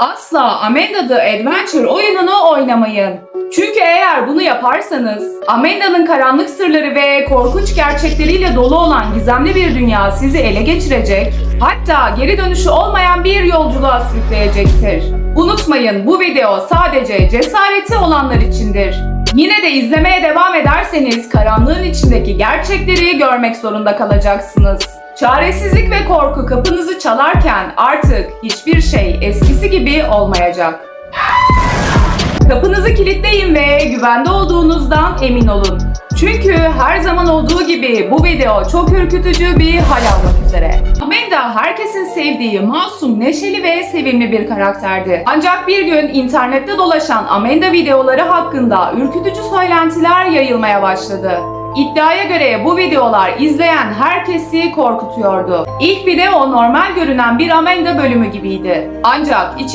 Asla Amanda The Adventure oyununu oynamayın. Çünkü eğer bunu yaparsanız Amanda'nın karanlık sırları ve korkunç gerçekleriyle dolu olan gizemli bir dünya sizi ele geçirecek, hatta geri dönüşü olmayan bir yolculuğa sürükleyecektir. Unutmayın bu video sadece cesareti olanlar içindir. Yine de izlemeye devam ederseniz karanlığın içindeki gerçekleri görmek zorunda kalacaksınız. Çaresizlik ve korku kapınızı çalarken artık hiçbir şey eskisi gibi olmayacak. Kapınızı kilitleyin ve güvende olduğunuzdan emin olun. Çünkü her zaman olduğu gibi bu video çok ürkütücü bir hal almak üzere. Amanda herkesin sevdiği masum, neşeli ve sevimli bir karakterdi. Ancak bir gün internette dolaşan Amanda videoları hakkında ürkütücü söylentiler yayılmaya başladı. İddiaya göre bu videolar izleyen herkesi korkutuyordu. İlk video normal görünen bir Amanda bölümü gibiydi. Ancak içi